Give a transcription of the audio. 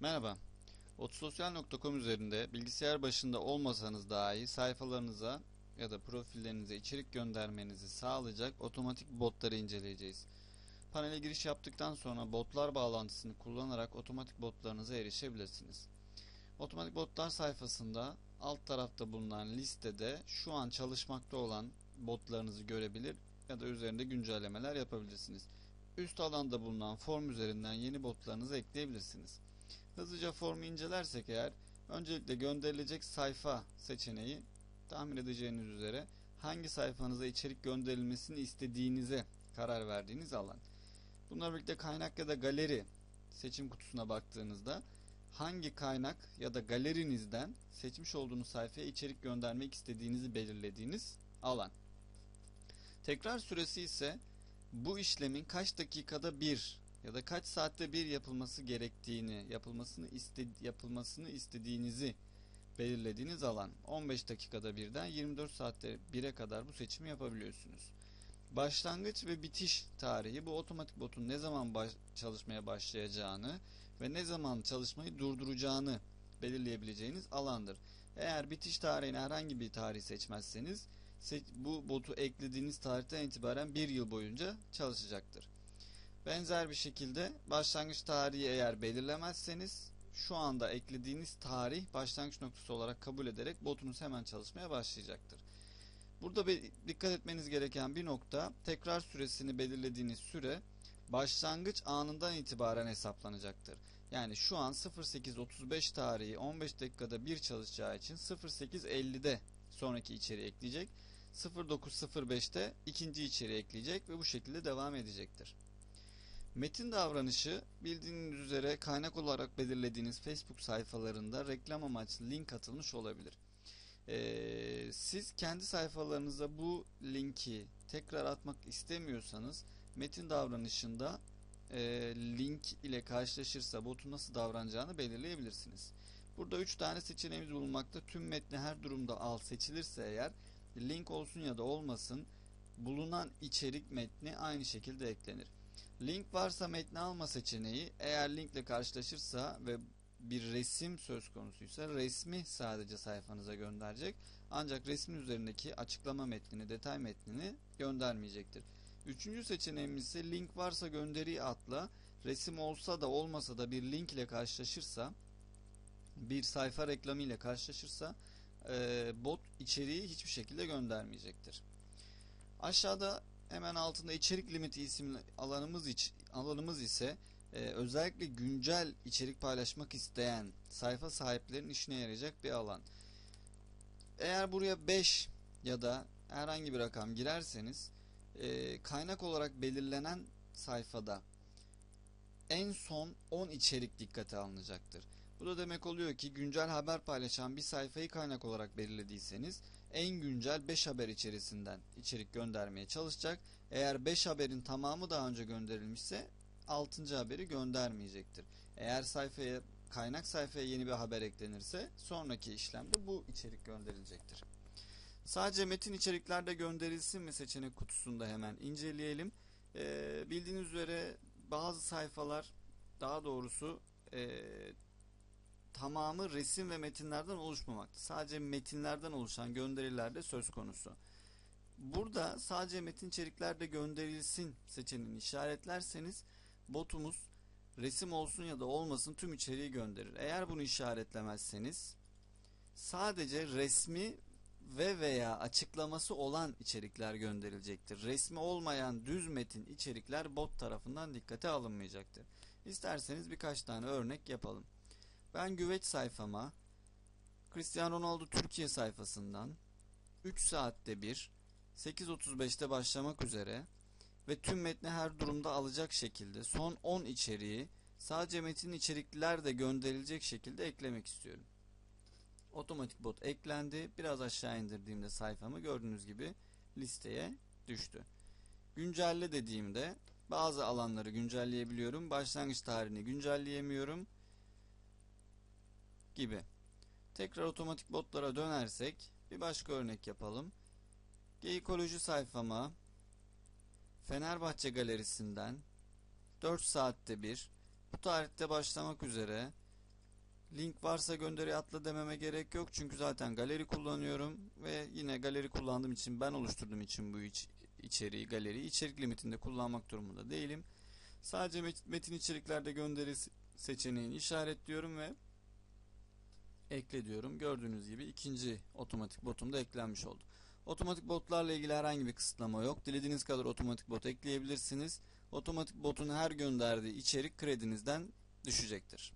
Merhaba. Otososyal.com üzerinde bilgisayar başında olmasanız dahi sayfalarınıza ya da profillerinize içerik göndermenizi sağlayacak otomatik botları inceleyeceğiz. Panele giriş yaptıktan sonra botlar bağlantısını kullanarak otomatik botlarınıza erişebilirsiniz. Otomatik botlar sayfasında alt tarafta bulunan listede şu an çalışmakta olan botlarınızı görebilir ya da üzerinde güncellemeler yapabilirsiniz. Üst alanda bulunan form üzerinden yeni botlarınızı ekleyebilirsiniz. Hızlıca formu incelersek eğer öncelikle gönderilecek sayfa seçeneği tahmin edeceğiniz üzere hangi sayfanıza içerik gönderilmesini istediğinize karar verdiğiniz alan. Bununla birlikte kaynak ya da galeri seçim kutusuna baktığınızda hangi kaynak ya da galerinizden seçmiş olduğunuz sayfaya içerik göndermek istediğinizi belirlediğiniz alan. Tekrar süresi ise bu işlemin kaç dakikada bir ya da kaç saatte bir yapılması gerektiğini, yapılmasını iste, yapılmasını istediğinizi belirlediğiniz alan. 15 dakikada birden 24 saatte 1'e kadar bu seçimi yapabiliyorsunuz. Başlangıç ve bitiş tarihi bu otomatik botun ne zaman baş, çalışmaya başlayacağını ve ne zaman çalışmayı durduracağını belirleyebileceğiniz alandır. Eğer bitiş tarihine herhangi bir tarih seçmezseniz bu botu eklediğiniz tarihten itibaren bir yıl boyunca çalışacaktır. Benzer bir şekilde başlangıç tarihi eğer belirlemezseniz şu anda eklediğiniz tarih başlangıç noktası olarak kabul ederek botunuz hemen çalışmaya başlayacaktır. Burada dikkat etmeniz gereken bir nokta tekrar süresini belirlediğiniz süre başlangıç anından itibaren hesaplanacaktır. Yani şu an 08.35 tarihi 15 dakikada bir çalışacağı için 08.50'de sonraki içeriği ekleyecek. 09.05'te ikinci içeriği ekleyecek ve bu şekilde devam edecektir. Metin davranışı bildiğiniz üzere kaynak olarak belirlediğiniz Facebook sayfalarında reklam amaçlı link atılmış olabilir. Ee, siz kendi sayfalarınıza bu linki tekrar atmak istemiyorsanız metin davranışında e, link ile karşılaşırsa botu nasıl davranacağını belirleyebilirsiniz. Burada 3 tane seçeneğimiz bulunmakta. Tüm metni her durumda al seçilirse eğer link olsun ya da olmasın bulunan içerik metni aynı şekilde eklenir. Link varsa metni alma seçeneği eğer linkle karşılaşırsa ve bir resim söz konusuysa resmi sadece sayfanıza gönderecek. Ancak resmin üzerindeki açıklama metnini, detay metnini göndermeyecektir. Üçüncü seçeneğimiz ise link varsa gönderiyi atla. Resim olsa da olmasa da bir link ile karşılaşırsa bir sayfa reklamı ile karşılaşırsa bot içeriği hiçbir şekilde göndermeyecektir. Aşağıda hemen altında içerik limiti isimli alanımız iç, alanımız ise e, özellikle güncel içerik paylaşmak isteyen sayfa sahiplerinin işine yarayacak bir alan. Eğer buraya 5 ya da herhangi bir rakam girerseniz e, kaynak olarak belirlenen sayfada en son 10 içerik dikkate alınacaktır. Bu da demek oluyor ki güncel haber paylaşan bir sayfayı kaynak olarak belirlediyseniz en güncel 5 haber içerisinden içerik göndermeye çalışacak. Eğer 5 haberin tamamı daha önce gönderilmişse 6. haberi göndermeyecektir. Eğer sayfaya kaynak sayfaya yeni bir haber eklenirse sonraki işlemde bu içerik gönderilecektir. Sadece metin içeriklerde gönderilsin mi seçenek kutusunda hemen inceleyelim. Ee, bildiğiniz üzere bazı sayfalar daha doğrusu e, tamamı resim ve metinlerden oluşmamakta. Sadece metinlerden oluşan gönderiler de söz konusu. Burada sadece metin içeriklerde gönderilsin seçeneğini işaretlerseniz botumuz resim olsun ya da olmasın tüm içeriği gönderir. Eğer bunu işaretlemezseniz sadece resmi ve veya açıklaması olan içerikler gönderilecektir. Resmi olmayan düz metin içerikler bot tarafından dikkate alınmayacaktır. İsterseniz birkaç tane örnek yapalım. Ben güveç sayfama Cristiano Ronaldo Türkiye sayfasından 3 saatte bir 8.35'te başlamak üzere ve tüm metni her durumda alacak şekilde son 10 içeriği sadece metin içerikliler de gönderilecek şekilde eklemek istiyorum. Otomatik bot eklendi. Biraz aşağı indirdiğimde sayfamı gördüğünüz gibi listeye düştü. Güncelle dediğimde bazı alanları güncelleyebiliyorum. Başlangıç tarihini güncelleyemiyorum gibi. Tekrar otomatik botlara dönersek bir başka örnek yapalım. Geikoloji sayfama Fenerbahçe galerisinden 4 saatte bir bu tarihte başlamak üzere Link varsa gönderi atla dememe gerek yok çünkü zaten galeri kullanıyorum ve yine galeri kullandığım için ben oluşturduğum için bu iç, içeriği galeriyi içerik limitinde kullanmak durumunda değilim. Sadece met- metin içeriklerde gönderi se- seçeneğini işaretliyorum ve ekle diyorum. Gördüğünüz gibi ikinci otomatik botum da eklenmiş oldu. Otomatik botlarla ilgili herhangi bir kısıtlama yok. Dilediğiniz kadar otomatik bot ekleyebilirsiniz. Otomatik botun her gönderdiği içerik kredinizden düşecektir.